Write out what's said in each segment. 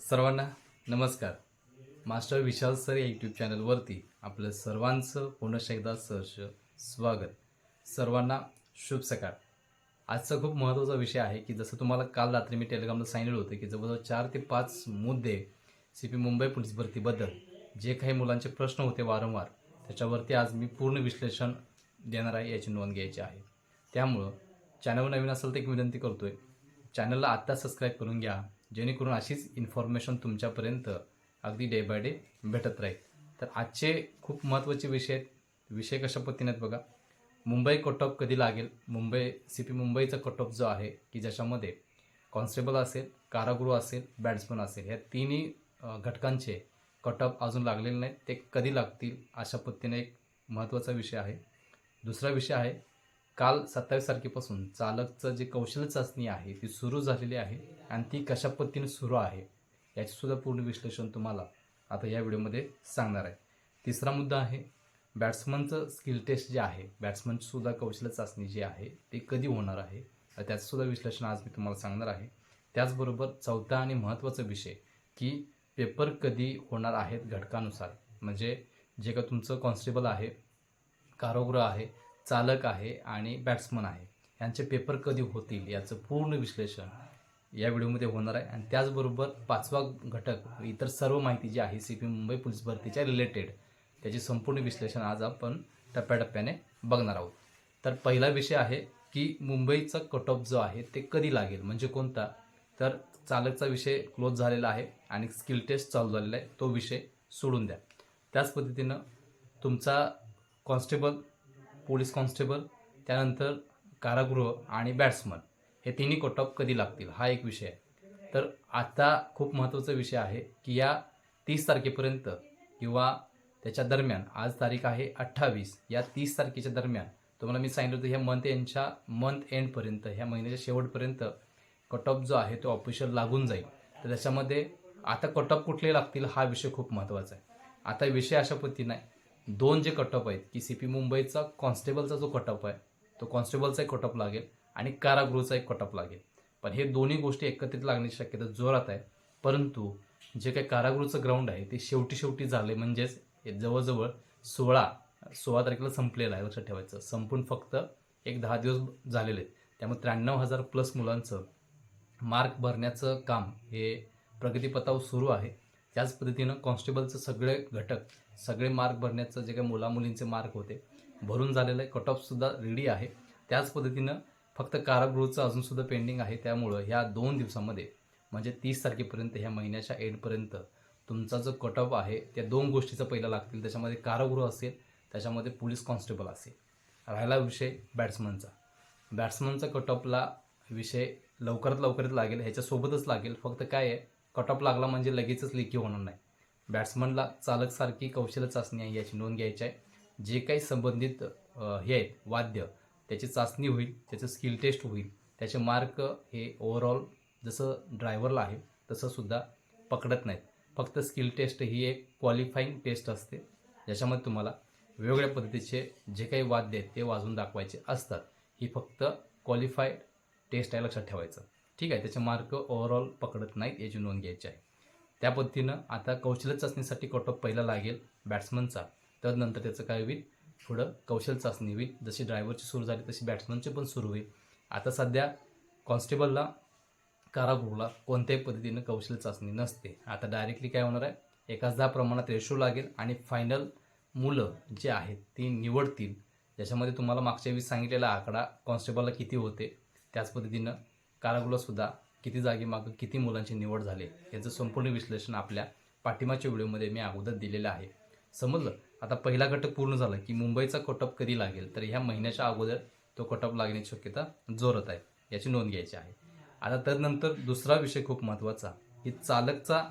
सर्वांना नमस्कार. Master Vishal sir या यूट्यूब चॅनलवरती आपलं सर्वांचं पुनश्च एकदा सहर्ष स्वागत. सर्वांना शुभ सकाळ आजचा खूप महत्त्वाचा विषय आहे की जसं तुम्हाला काल रात्री मी टेलिग्रामला सांगितलं होतं की जवळजवळ चार ते पाच मुद्दे सी पी मुंबई पोलीस भरतीबद्दल जे काही मुलांचे प्रश्न होते वारंवार त्याच्यावरती आज मी पूर्ण विश्लेषण देणार आहे याची नोंद घ्यायची आहे. त्यामुळं चॅनल नवीन असेल तर एक विनंती करतो आहे चॅनलला आत्ता सबस्क्राईब करून घ्या. जेणेकरून अशीच इन्फॉर्मेशन तुमच्यापर्यंत अगदी डे बाय डे भेटत राहील. तर आजचे खूप महत्त्वाचे विषय आहेत. विषय कशा पद्धतीने आहेत बघा. मुंबई कट ऑफ कधी लागेल? मुंबई सी पी मुंबईचा कट ऑफ जो आहे की ज्याच्यामध्ये कॉन्स्टेबल असेल कारागृह असेल बॅट्समन असेल ह्या तिन्ही घटकांचे कट ऑफ अजून लागलेले नाहीत. ते कधी लागतील? अशा पद्धतीने एक महत्त्वाचा विषय आहे. दुसरा विषय आहे काल सत्तावीस तारखेपासून चालकचं जे कौशल्य चाचणी आहे ती सुरू झालेली आहे आणि ती कशा पद्धतीने सुरू आहे याचे सुद्धा पूर्ण विश्लेषण तुम्हाला आता या व्हिडिओमध्ये सांगणार आहे. तिसरा मुद्दा आहे बॅट्समनचं स्किल टेस्ट जे आहे बॅट्समनची सुद्धा कौशल्य चाचणी जी आहे ती कधी होणार आहे त्याचंसुद्धा विश्लेषण आज मी तुम्हाला सांगणार आहे. त्याचबरोबर चौथा आणि महत्त्वाचा विषय की पेपर कधी होणार आहेत घटकानुसार. म्हणजे जे का तुमचं कॉन्स्टेबल आहे कारागृह आहे चालक आहे आणि बॅट्समन आहे. यांचे पेपर कधी होतील याचं पूर्ण विश्लेषण या व्हिडिओमध्ये होणार आहे. आणि त्याचबरोबर पाचवा घटक इतर सर्व माहिती जी आहे सी पी मुंबई पोलीस भरतीच्या रिलेटेड त्याचे संपूर्ण विश्लेषण आज आपण टप्प्याटप्प्याने बघणार आहोत. तर पहिला विषय आहे की मुंबईचा कट ऑफ जो आहे ते कधी लागेल? म्हणजे कोणता? तर चालकचा विषय क्लोज झालेला आहे आणि स्किल टेस्ट चालू झालेला आहे. तो विषय सोडून द्या. त्याच पद्धतीनं तुमचा कॉन्स्टेबल पोलीस कॉन्स्टेबल त्यानंतर कारागृह आणि बॅट्समन. हे तिन्ही कटॉप कधी लागतील? हा एक विषय आहे. तर आता खूप महत्त्वाचा विषय आहे की या तीस तारखेपर्यंत किंवा त्याच्या दरम्यान आज तारीख आहे अठ्ठावीस या तीस तारखेच्या दरम्यान तुम्हाला मी सांगितलं होतं ह्या मंथ एंडच्या मंथ एंडपर्यंत ह्या महिन्याच्या शेवटपर्यंत कट ऑफ जो आहे तो ऑफिशियल लागून जाईल. तर त्याच्यामध्ये आता कट ऑफ कुठले लागतील हा विषय खूप महत्त्वाचा आहे. आता विषय अशा पद्धतीने आहे दोन जे कटअप आहेत की सी पी मुंबईचा कॉन्स्टेबलचा जो कटअप आहे तो कॉन्स्टेबलचा एक कटअप लागेल आणि कारागृहचा एक कटअप लागेल. पण हे दोन्ही गोष्टी एकत्रित लागण्याची शक्यता जोरात आहे. परंतु जे काही कारागृहचं ग्राउंड आहे ते शेवटी शेवटी झाले म्हणजेच जवळजवळ सोळा सोळा तारखेला संपलेलं आहे लक्षात ठेवायचं. संपून फक्त एक दहा दिवस झालेले आहेत. त्यामुळे त्र्याण्णव हजार प्लस मुलांचं मार्क भरण्याचं काम हे प्रगतीपथावर सुरू आहे. त्याच पद्धतीनं कॉन्स्टेबलचं सगळे घटक सगळे मार्क भरण्याचं जे काही मुलामुलींचे मार्क होते भरून झालेलं आहे कट ऑफसुद्धा रेडी आहे. त्याच पद्धतीनं फक्त कारागृहचं अजूनसुद्धा पेंडिंग आहे. त्यामुळं ह्या दोन दिवसामध्ये म्हणजे तीस तारखेपर्यंत ह्या महिन्याच्या एंडपर्यंत तुमचा जो कट ऑफ आहे त्या दोन गोष्टीचं पहिला लागतील. त्याच्यामध्ये कारागृह असेल त्याच्यामध्ये पोलीस कॉन्स्टेबल असेल. राहिला विषय बॅट्समनचा बॅट्समनचा कट ऑफला विषय लवकरात लवकरात लागेल ह्याच्यासोबतच लागेल. फक्त काय आहे कट ऑफ लागला म्हणजे लगेचच लेखी होणार नाही. बॅट्समनला चालकसारखी कौशल्य चाचणी आहे याची नोंद घ्यायची आहे. जे काही संबंधित हे आहेत वाद्य त्याची चाचणी होईल त्याचं स्किल टेस्ट होईल त्याचे मार्क हे ओव्हरऑल जसं ड्रायव्हरला आहे तसंसुद्धा पकडत नाहीत. फक्त स्किल टेस्ट ही एक क्वालिफाईंग टेस्ट असते. ज्याच्यामध्ये तुम्हाला वेगवेगळ्या पद्धतीचे जे काही वाद्य आहेत ते वाजवून दाखवायचे असतात. ही फक्त क्वालिफाईड टेस्ट आहे लक्षात ठेवायचं. ठीक आहे त्याचे मार्क ओव्हरऑल पकडत नाहीत याची नोंद घ्यायची आहे. त्या पद्धतीनं आता कौशल्य चाचणीसाठी कट ऑफ पहिला लागेल बॅट्समनचा तर नंतर त्याचं काय होईल? पुढं कौशल चाचणी होईल. जशी ड्रायव्हरची सुरू झाली तशी बॅट्समनची पण सुरू होईल. आता सध्या कॉन्स्टेबलला कारागृहला कोणत्याही पद्धतीनं कौशल्य चाचणी नसते. आता डायरेक्टली काय होणार आहे? एकाच दहा प्रमाणात रेशो लागेल आणि फायनल मुलं जे आहेत ती निवडतील. ज्याच्यामध्ये तुम्हाला मागच्या वेळी सांगितलेला आकडा कॉन्स्टेबलला किती होते त्याच पद्धतीनं कारागृहसुद्धा किती जागी मागं किती मुलांची निवड झाली याचं संपूर्ण विश्लेषण आपल्या पाठिंबाच्या व्हिडिओमध्ये मी अगोदर दिलेलं आहे. समजलं? आता पहिला घटक पूर्ण झाला की मुंबईचा कटअप कधी लागेल? तर ह्या महिन्याच्या अगोदर तो कटअप लागण्याची शक्यता जोरत आहे याची नोंद घ्यायची आहे. आता त्यानंतर दुसरा विषय खूप महत्त्वाचा. की चालकचा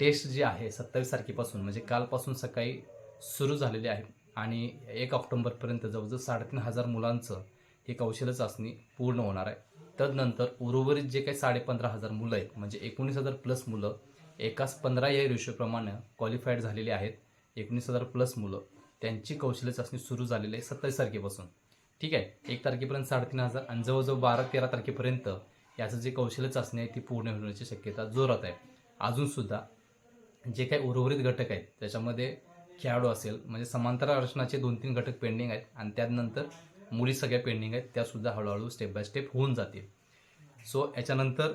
टेस्ट जी आहे सत्तावीस तारखेपासून म्हणजे कालपासून सकाळी सुरू झालेली आहे आणि एक ऑक्टोंबरपर्यंत जवळजवळ साडेतीन हजार मुलांचं हे कौशल्य चाचणी पूर्ण होणार आहे. तदनंतर उर्वरित जे काही साडेपंधरा हजार मुलं आहेत म्हणजे एकोणीस हजार प्लस मुलं एकाच पंधरा या रेशोप्रमाणे क्वालिफाईड झालेली आहेत एकोणीस हजार प्लस मुलं. त्यांची कौशल्य चाचणी सुरू झालेली आहे सत्तावीस तारखेपासून. ठीक आहे? एक तारखेपर्यंत साडेतीन हजार आणि जवळजवळ बारा तेरा तारखेपर्यंत याचं जे कौशल्य चाचणी आहे ती पूर्ण होण्याची शक्यता जोरात आहे. अजूनसुद्धा जे काही उर्वरित घटक आहेत त्याच्यामध्ये खेळाडू असेल म्हणजे समांतर आरक्षणाचे दोन तीन घटक पेंडिंग आहेत आणि त्यानंतर मुली सगळ्या पेंडिंग आहेत त्यासुद्धा हळूहळू स्टेप बाय स्टेप होऊन जातील. सो याच्यानंतर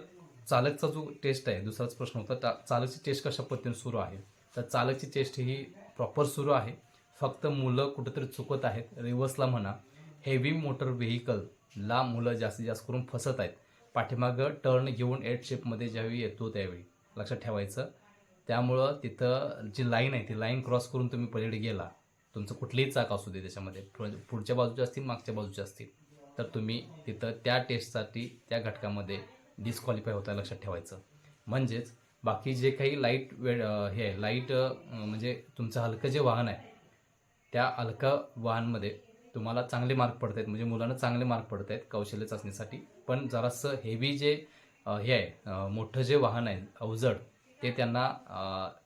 चालकचा जो टेस्ट आहे दुसराच प्रश्न होता चा चालकची टेस्ट कशा पद्धतीने सुरू आहे? तर चालकची टेस्ट ही प्रॉपर सुरू आहे. फक्त मुलं कुठेतरी चुकत आहेत रिव्हर्सला म्हणा हेवी मोटर व्हेकलला मुलं जास्तीत जास्त करून फसत आहेत. पाठीमागं टर्न घेऊन एट शेपमध्ये ज्यावेळी येतो त्यावेळी लक्षात ठेवायचं. त्यामुळं तिथं जी लाईन आहे ती लाईन क्रॉस करून तुम्ही पलीकडे गेला तुमचं कुठलीही चाक असू दे त्याच्यामध्ये. पुढच्या बाजूचे असतील मागच्या बाजूचे असतील. तर तुम्ही तिथं त्या टेस्टसाठी त्या घटकामध्ये डिस्क्वालिफाय होता लक्षात ठेवायचं. म्हणजेच बाकी जे काही लाइट वेळ हे आहे लाइट म्हणजे तुमचं हलकं जे वाहन आहे त्या हलकं वाहनमध्ये तुम्हाला चांगले मार्क पडत आहेत म्हणजे मुलांना चांगले मार्क पडत आहेत कौशल्य चाचणीसाठी. पण जरासं हेवी जे हे आहे मोठं जे वाहन आहे अवजड ते त्यांना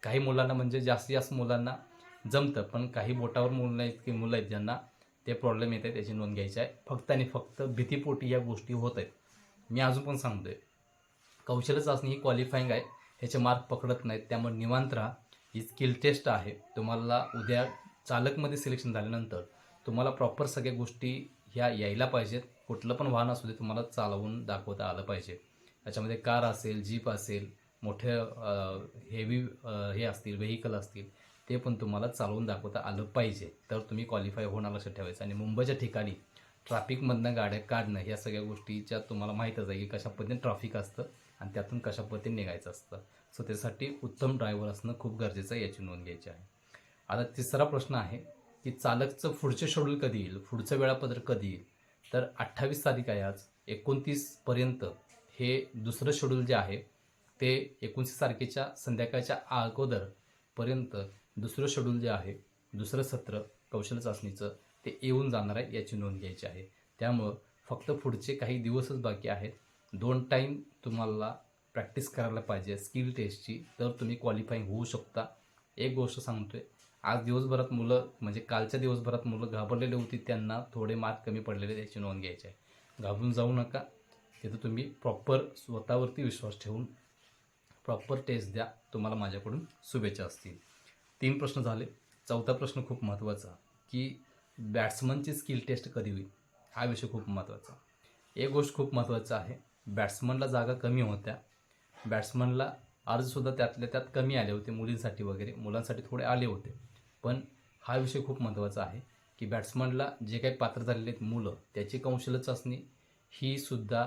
काही मुलांना म्हणजे जास्तीत जास्त मुलांना जमतं पण काही बोटावर मुलं आहेत की मुलं आहेत ज्यांना ते प्रॉब्लेम येत आहेत त्याची नोंद घ्यायची आहे. फक्त आणि फक्त भीतीपोटी या गोष्टी होत आहेत. मी अजून पण सांगतोय कौशल्य चाचणी ही क्वालिफाईंग आहे. ह्याचे मार्क पकडत नाहीत त्यामुळे निवांत राहा. ही स्किल टेस्ट आहे. तुम्हाला उद्या चालकमध्ये सिलेक्शन झाल्यानंतर तुम्हाला प्रॉपर सगळ्या गोष्टी ह्या यायला पाहिजेत. कुठलं पण वाहन असू दे तुम्हाला चालवून दाखवता आलं पाहिजे. त्याच्यामध्ये कार असेल जीप असेल मोठे हेवी हे असतील व्हेकल असतील ते पण तुम्हाला चालवून दाखवता आलं पाहिजे. तर तुम्ही क्वालिफाय होणार लक्षात ठेवायचं. आणि मुंबईच्या ठिकाणी ट्रॅफिकमधनं गाड्या काढणं ह्या सगळ्या गोष्टीच्या तुम्हाला माहीतच आहे की कशा पद्धतीने ट्रॅफिक असतं आणि त्यातून कशा पद्धतीने निघायचं असतं. सो त्यासाठी उत्तम ड्रायव्हर असणं खूप गरजेचं आहे याची नोंद घ्यायची आहे. आता तिसरा प्रश्न आहे की चालकचं पुढचं शेड्यूल कधी येईल? पुढचं वेळापत्रक कधी येईल? तर अठ्ठावीस तारीख आहे आज. एकोणतीसपर्यंत हे दुसरं शेड्यूल जे आहे ते एकोणतीस तारखेच्या संध्याकाळच्या अगोदरपर्यंत दुसरं शेड्यूल जे आहे दुसरं सत्र कौशल्य चाचणीचं ते येऊन जाणार आहे याची नोंद घ्यायची आहे. त्यामुळं फक्त पुढचे काही दिवसच बाकी आहेत. दोन टाईम तुम्हाला प्रॅक्टिस करायला पाहिजे स्किल टेस्टची तर तुम्ही क्वालिफाईंग होऊ शकता. एक गोष्ट सांगतो आहे आज दिवसभरात मुलं म्हणजे कालच्या दिवसभरात मुलं घाबरलेली होती त्यांना थोडे मार्क कमी पडलेले त्याची नोंद घ्यायची आहे. घाबरून जाऊ नका. तिथं तुम्ही प्रॉपर स्वतःवरती विश्वास ठेवून प्रॉपर टेस्ट द्या. तुम्हाला माझ्याकडून शुभेच्छा असतील. तीन प्रश्न झाले. चौथा प्रश्न खूप महत्त्वाचा की बॅट्समनची स्किल टेस्ट कधी होईल? हा विषय खूप महत्त्वाचा. एक गोष्ट खूप महत्त्वाचं आहे बॅट्समनला जागा कमी होत्या. बॅट्समनला अर्जसुद्धा त्यातल्या त्यात कमी आले होते मुलींसाठी वगैरे मुलांसाठी थोडे आले होते. पण हा विषय खूप महत्त्वाचा आहे की बॅट्समनला जे काही पात्र झालेले आहेत मुलं त्याची कौशल्य चाचणी ही सुद्धा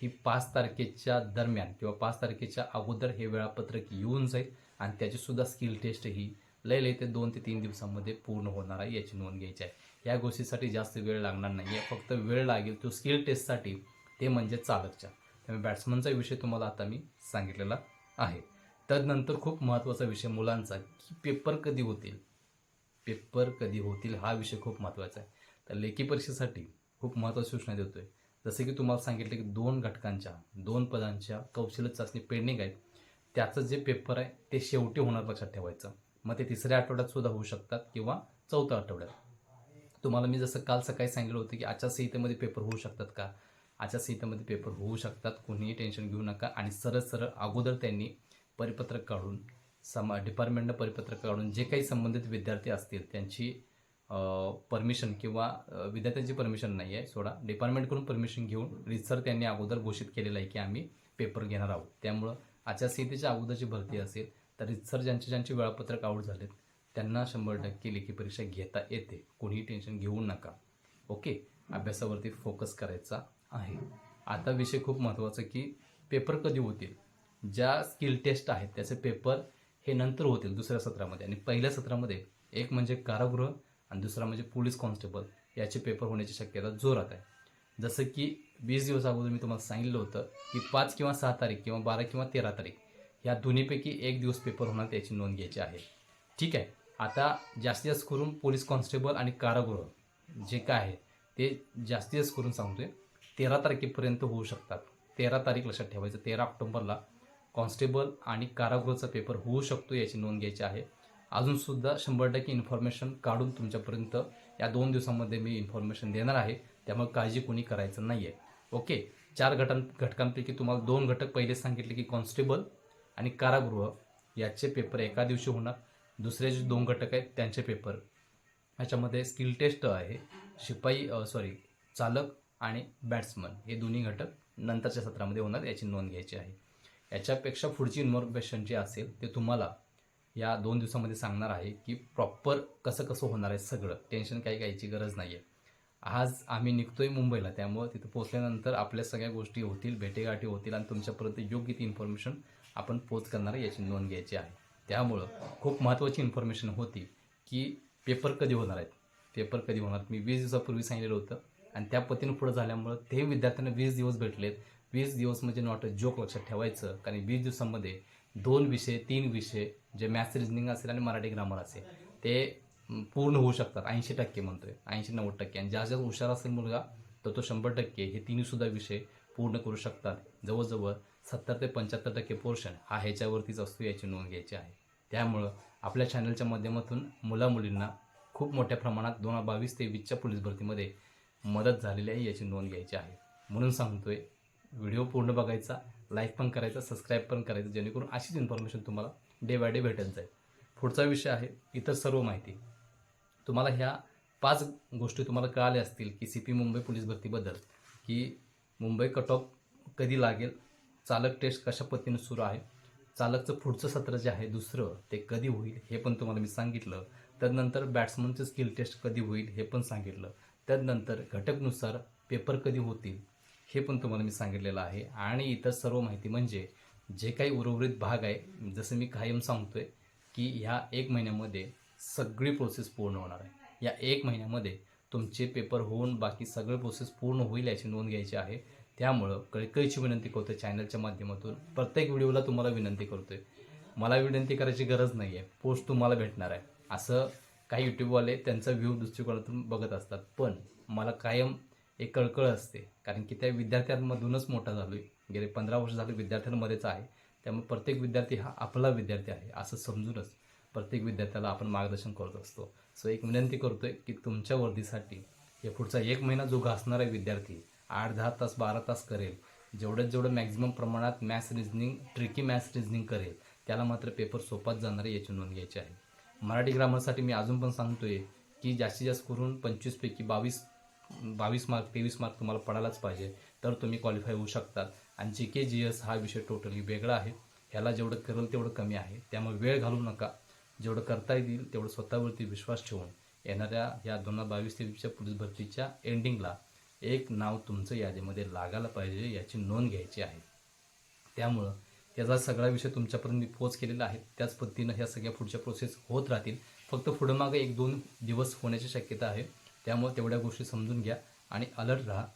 ही पाच तारखेच्या दरम्यान किंवा पाच तारखेच्या अगोदर हे वेळापत्रक येऊन जाईल आणि त्याचीसुद्धा स्किल टेस्ट ही लय लय ते दोन ते तीन दिवसामध्ये पूर्ण होणार आहे याची नोंद घ्यायची आहे. या गोष्टीसाठी जास्त वेळ लागणार नाही आहे फक्त वेळ लागेल तो स्किल टेस्टसाठी ते म्हणजे चालकच्या. त्यामुळे बॅट्समनचा विषय तुम्हाला आता मी सांगितलेला आहे. तदनंतर खूप महत्त्वाचा विषय मुलांचा की पेपर कधी होतील? पेपर कधी होतील हा विषय खूप महत्त्वाचा आहे. तर लेखी परीक्षेसाठी खूप महत्त्वाची सूचना देतो आहे जसे की तुम्हाला सांगितलं की दोन घटकांच्या दोन पदांच्या कौशल्य चाचणी पेंडिंग आहेत. त्याचं जे पेपर आहे ते शेवटी होणार लक्षात ठेवायचं. मग ते तिसऱ्या आठवड्यात सुद्धा होऊ शकतात किंवा चौथ्या आठवड्यात. तुम्हाला मी जसं काल सकाळी सांगितलं होतं की आचारसंहितेमध्ये पेपर होऊ शकतात का? आचारसंहितेमध्ये पेपर होऊ शकतात. कोणीही टेन्शन घेऊ नका आणि सरळ सरळ अगोदर त्यांनी परिपत्रक काढून समा डिपार्टमेंटनं परिपत्रक काढून जे काही संबंधित विद्यार्थी असतील त्यांची परमिशन किंवा विद्यार्थ्यांची परमिशन नाही आहे सोडा. डिपार्टमेंटकडून परमिशन घेऊन रिसर त्यांनी अगोदर घोषित केलेलं आहे की आम्ही पेपर घेणार आहोत. त्यामुळं आचारसंहितेच्या अगोदरची भरती असेल तर सर ज्यांचे ज्यांचे वेळापत्रक आऊट झालेत त्यांना शंभर टक्के लेखी परीक्षा घेता येते. कोणीही टेन्शन घेऊ नका. ओके? अभ्यासावरती फोकस करायचा आहे. आता विषय खूप महत्त्वाचा की पेपर कधी होतील? ज्या स्किल टेस्ट आहेत त्याचे पेपर हे नंतर होतील दुसऱ्या सत्रामध्ये. आणि पहिल्या सत्रामध्ये एक म्हणजे कारागृह आणि दुसरा म्हणजे पोलीस कॉन्स्टेबल याचे पेपर होण्याची शक्यता जोरात आहे. जसं की वीस दिवस अगोदर मी तुम्हाला सांगितलं होतं की पाच किंवा सहा तारीख किंवा बारा किंवा तेरा तारीख या दोन्हीपैकी एक दिवस पेपर होणार त्याची नोंद घ्यायची आहे. ठीक आहे? आता जास्तीत जास्त करून पोलीस कॉन्स्टेबल आणि कारागृह जे काय आहे ते जास्तीत जास्त करून सांगतोय तेरा तारखेपर्यंत होऊ शकतात. तेरा तारीख लक्षात ठेवायचं. तेरा ऑक्टोबरला कॉन्स्टेबल आणि कारागृहाचा पेपर होऊ शकतो याची नोंद घ्यायची आहे. अजूनसुद्धा शंभर टक्के इन्फॉर्मेशन काढून तुमच्यापर्यंत या दोन दिवसामध्ये मी इन्फॉर्मेशन देणार आहे. त्यामुळे काळजी कोणी करायचं नाही आहे ओके चार घटां घटकांपैकी तुम्हाला दोन घटक पहिले सांगितले की कॉन्स्टेबल आणि कारागृह याचे पेपर एका दिवशी होणार दुसरे जे दोन घटक आहेत त्यांचे पेपर. याच्यामध्ये स्किल टेस्ट आहे शिपाई सॉरी चालक आणि बॅट्समन हे दोन्ही घटक नंतरच्या सत्रामध्ये होणार याची नोंद घ्यायची आहे. याच्यापेक्षा पुढची इन्फॉर्मेशन जी असेल ते तुम्हाला या दोन दिवसामध्ये सांगणार आहे की प्रॉपर कसं कसं होणार आहे सगळं. टेन्शन काही घ्यायची गरज नाही आहे आज आम्ही निघतोय मुंबईला त्यामुळं तिथं पोहोचल्यानंतर आपल्या सगळ्या गोष्टी होतील भेटेगाठी होतील आणि तुमच्यापर्यंत योग्य ती इन्फॉर्मेशन आपण पोच करणार याची नोंद घ्यायची आहे. त्यामुळं खूप महत्त्वाची इन्फॉर्मेशन होती की पेपर कधी होणार आहेत? पेपर कधी होणार मी वीस दिवसापूर्वी सांगितलेलं होतं आणि त्या पतीनं पुढं झाल्यामुळं ते विद्यार्थ्यांना वीस दिवस भेटलेत. वीस दिवस म्हणजे नॉट अ जोक लक्षात ठेवायचं कारण वीस दिवसामध्ये दोन विषय तीन विषय जे मॅथ्स रिजनिंग असेल आणि मराठी ग्रामर असेल ते पूर्ण होऊ शकतात. ऐंशी टक्के म्हणतोय. ऐंशी नव्वद टक्के. आणि ज्या ज्या हुशार असेल मुलगा तर तो शंभर टक्के हे तिन्हीसुद्धा विषय पूर्ण करू शकतात. जवळजवळ सत्तर ते पंच्याहत्तर टक्के पोर्शन हा ह्याच्यावरतीच असतो याची नोंद घ्यायची आहे. त्यामुळं आपल्या चॅनलच्या माध्यमातून मुलामुलींना खूप मोठ्या प्रमाणात दोन हजार बावीस ते वीसच्या पोलीस भरतीमध्ये मदत झालेली आहे याची नोंद घ्यायची आहे. म्हणून सांगतोय व्हिडिओ पूर्ण बघायचा लाईक पण करायचा सबस्क्राईब पण करायचं जेणेकरून अशीच इन्फॉर्मेशन तुम्हाला डे बाय डे भेटत जाईल. पुढचा विषय आहे इतर सर्व माहिती. तुम्हाला ह्या पाच गोष्टी तुम्हाला कळाल्या असतील की सी पी मुंबई पोलीस भरतीबद्दल की मुंबई कट ऑफ कधी लागेल चालक टेस्ट कशा पद्धतीने सुरू आहे चालकचं पुढचं सत्र जे आहे दुसरं ते कधी होईल हे पण तुम्हाला मी सांगितलं. त्यानंतर बॅट्समनचं स्किल टेस्ट कधी होईल हे पण सांगितलं. त्यानंतर घटकनुसार पेपर कधी होतील हे पण तुम्हाला मी सांगितलेलं आहे. आणि इतर सर्व माहिती म्हणजे जे काही उर्वरित भाग आहे जसं मी कायम सांगतोय की ह्या एक महिन्यामध्ये सगळी प्रोसेस पूर्ण होणार आहे. या एक महिन्यामध्ये तुमचे पेपर होऊन बाकी सगळे प्रोसेस पूर्ण होईल याची नोंद घ्यायची आहे. त्यामुळं कळकळीची विनंती करतो चॅनलच्या माध्यमातून. प्रत्येक व्हिडिओला तुम्हाला विनंती करतोय. मला विनंती करायची गरज नाही आहे पोस्ट तुम्हाला भेटणार आहे. असं काही यूट्यूबवाले त्यांचा व्ह्यू दृष्टिकोनातून बघत असतात. पण मला कायम एक कळकळ असते. कारण की त्या विद्यार्थ्यांमधूनच मोठा झालो आहे गेले पंधरा वर्ष झाले विद्यार्थ्यांमध्येच आहे. त्यामुळे प्रत्येक विद्यार्थी हा आपला विद्यार्थी आहे. असं समजूनच प्रत्येक विद्यार्थ्याला आपण मार्गदर्शन करत असतो. सो एक विनंती करतोय की तुमच्या वर्दीसाठी हे पुढचा एक महिना जो घासणारा विद्यार्थी आठ दहा तास बारा तास करेल जेवढ्यात जेवढं मॅक्झिमम प्रमाणात maths reasoning tricky maths reasoning करेल त्याला मात्र पेपर सोपाच जाणार आहे याची नोंद घ्यायची आहे. मराठी ग्रामरसाठी मी अजून पण सांगतोय की जास्तीत जास्त करून पंचवीसपैकी बावीस बावीस मार्क तेवीस मार्क तुम्हाला पडायलाच पाहिजे तर तुम्ही क्वालिफाय होऊ शकतात. आणि जी के जी एस हा विषय टोटली वेगळा आहे. ह्याला जेवढं करेल तेवढं कमी आहे. त्यामुळे वेळ घालू नका. जेवढं करता येईल तेवढं स्वतःवरती विश्वास ठेवून येणाऱ्या या दोन हजार बावीस तेवीसच्या पोलीस भरतीच्या एंडिंगला एक नाव तुमचं यादीमध्ये लागायला पाहिजे याची नोंद घ्यायची आहे. त्यामुळं याचा सगळा विषय तुमच्यापर्यंत मी पोच केलेला आहे. त्याच पद्धतीनं ह्या सगळ्या पुढच्या प्रोसेस होत राहतील. फक्त पुढं मागं एक दोन दिवस होण्याची शक्यता आहे. त्यामुळे तेवढ्या गोष्टी समजून घ्या आणि अलर्ट राहा.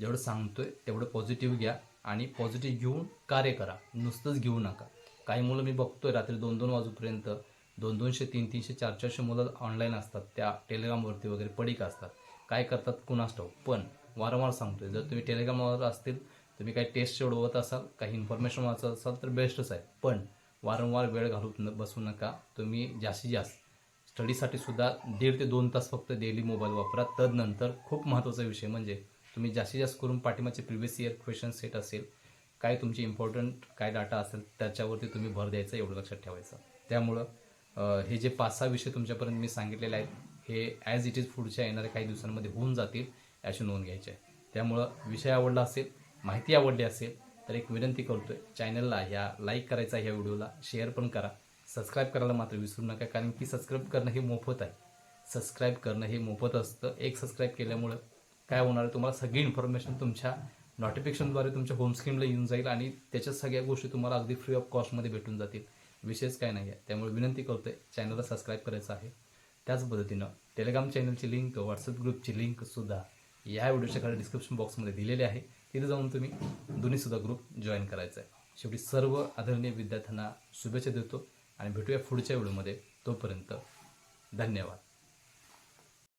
जेवढं सांगतोय तेवढं पॉझिटिव्ह घ्या आणि पॉझिटिव्ह घेऊन कार्य करा. नुसतंच घेऊ नका. काही मुलं मी बघतोय रात्री दोन दोन वाजूपर्यंत. दोन दोनशे तीन तीनशे चार चारशे मुलं ऑनलाईन असतात. त्या टेलिग्रामवरती वगैरे पडीक असतात. काय करतात? कुणास ठाऊक. पण वारंवार सांगतोय. जर तुम्ही टेलिग्रामवर असतील तुम्ही काही टेस्ट सोडवत असाल काही इन्फॉर्मेशन वाचत असाल तर बेस्टच आहे. पण वारंवार वेळ घालून न बसू नका. तुम्ही जास्तीत जास्त स्टडीसाठी सुद्धा दीड ते दोन तास फक्त डेली मोबाईल वापरा. तदनंतर खूप महत्त्वाचा विषय म्हणजे तुम्ही जास्तीत जास्त करून पाठिंबाचे प्रिव्हियस इयर क्वेश्चन सेट असेल काय तुमची इम्पॉर्टंट काय डाटा असेल त्याच्यावरती तुम्ही भर द्यायचा एवढं लक्षात ठेवायचं. त्यामुळं हे जे पाच सहा विषय तुमच्यापर्यंत मी सांगितलेले आहेत हे ॲज इट इज पुढच्या येणाऱ्या काही दिवसांमध्ये होऊन जातील याची नोंद घ्यायची आहे. त्यामुळं विषय आवडला असेल माहिती आवडली असेल तर एक विनंती करतो आहे चॅनलला ह्या लाईक करायचा ह्या व्हिडिओला शेअर पण करा. सबस्क्राईब करायला मात्र विसरू नका कारण की सबस्क्राईब करणं हे मोफत आहे. सबस्क्राईब करणं हे मोफत असतं. एक सबस्क्राईब केल्यामुळं काय होणार आहे तुम्हाला सगळी इन्फॉर्मेशन तुमच्या नोटिफिकेशनद्वारे तुमच्या होम स्क्रीनला येऊन जाईल आणि त्याच्या सगळ्या गोष्टी तुम्हाला अगदी फ्री ऑफ कॉस्टमध्ये भेटून जातील. विशेष काय नाही आहे त्यामुळे विनंती करतोय चॅनलला सबस्क्राईब करायचं आहे. त्याच पद्धतीनं टेलिग्राम चॅनलची लिंक व्हॉट्सअप ग्रुपची लिंक सुद्धा या व्हिडिओच्या खाली डिस्क्रिप्शन बॉक्समध्ये दिलेली आहे. तिथे जाऊन तुम्ही दोन्हीसुद्धा ग्रुप जॉईन करायचा आहे शेवटी सर्व आदरणीय विद्यार्थ्यांना शुभेच्छा देतो आणि भेटूया पुढच्या व्हिडिओमध्ये तोपर्यंत धन्यवाद.